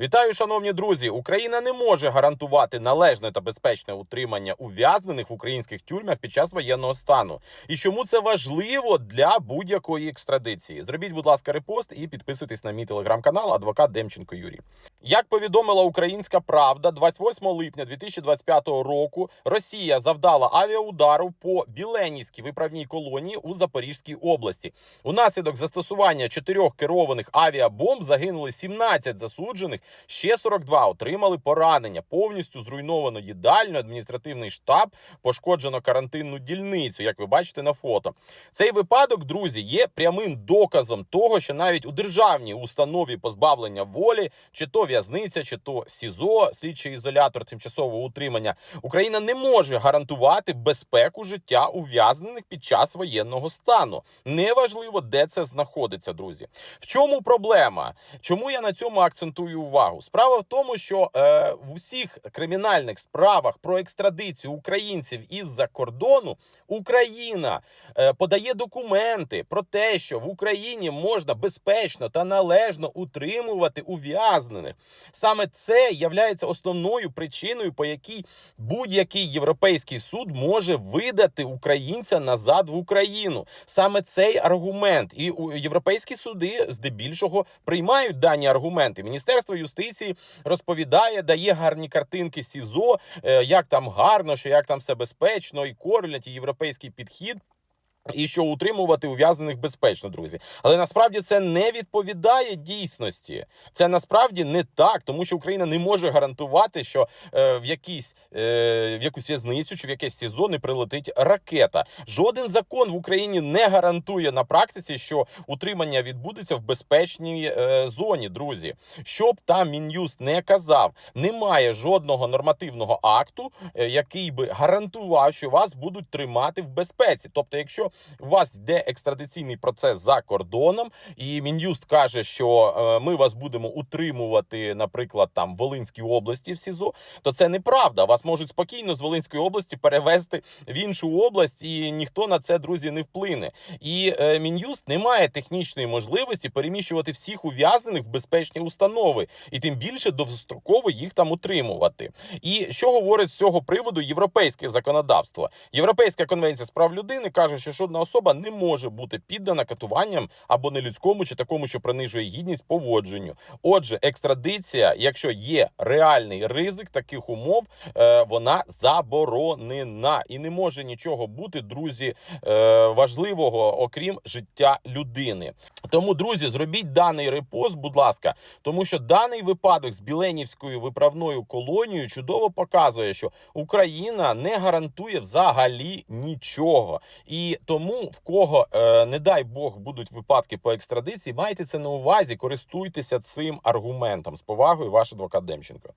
Вітаю, шановні друзі! Україна не може гарантувати належне та безпечне утримання ув'язнених в українських тюрмах під час воєнного стану. І чому це важливо для будь-якої екстрадиції? Зробіть, будь ласка, репост і підписуйтесь на мій телеграм-канал Адвокат Демченко Юрій. Як повідомила Українська Правда, 28 липня 2025 року Росія завдала авіаудару по Біленівській виправній колонії у Запорізькій області. Унаслідок застосування чотирьох керованих авіабомб загинули 17 засуджених, ще 42 отримали поранення. Повністю зруйновано їдальню, адміністративний штаб, пошкоджено карантинну дільницю, як ви бачите на фото. Цей випадок, друзі, є прямим доказом того, що навіть у державній установі позбавлення волі, чи то в'язниця, чи то СІЗО, слідчий ізолятор тимчасового утримання, Україна не може гарантувати безпеку життя ув'язнених під час воєнного стану. Неважливо, де це знаходиться, друзі. В чому проблема? Чому я на цьому акцентую увагу? Справа в тому, що е, в усіх кримінальних справах про екстрадицію українців із-за кордону Україна е, подає документи про те, що в Україні можна безпечно та належно утримувати ув'язнених. Саме це являється основною причиною, по якій будь-який європейський суд може видати українця назад в Україну. Саме цей аргумент, і європейські суди здебільшого приймають дані аргументи. Міністерство юстиції розповідає, дає гарні картинки СІЗО, е, як там гарно, що як там все безпечно, і кормлять і європейський підхід. І що утримувати ув'язнених безпечно, друзі. Але насправді це не відповідає дійсності. Це насправді не так, тому що Україна не може гарантувати, що е, в якійсь е, в якусь в'язницю чи в якесь СІЗО не прилетить ракета. Жоден закон в Україні не гарантує на практиці, що утримання відбудеться в безпечній е, зоні, друзі. Щоб там мін'юст не казав, немає жодного нормативного акту, е, який би гарантував, що вас будуть тримати в безпеці. Тобто, якщо у вас йде екстрадиційний процес за кордоном, і мін'юст каже, що е, ми вас будемо утримувати, наприклад, там в Волинській області в СІЗО, то це неправда. Вас можуть спокійно з Волинської області перевести в іншу область, і ніхто на це, друзі, не вплине. І е, мін'юст не має технічної можливості переміщувати всіх ув'язнених в безпечні установи, і тим більше довгостроково їх там утримувати. І що говорить з цього приводу європейське законодавство? Європейська конвенція з прав людини каже, що жодна особа не може бути піддана катуванням або нелюдському чи такому, що принижує гідність поводженню. Отже, екстрадиція, якщо є реальний ризик таких умов, е, вона заборонена і не може нічого бути, друзі, е, важливого, окрім життя людини. Тому, друзі, зробіть даний репост, будь ласка, тому що даний випадок з Біленівською виправною колонією чудово показує, що Україна не гарантує взагалі нічого. І тому, в кого, е, не дай Бог, будуть випадки по екстрадиції, майте це на увазі, користуйтеся цим аргументом. З повагою, ваш адвокат Демченко.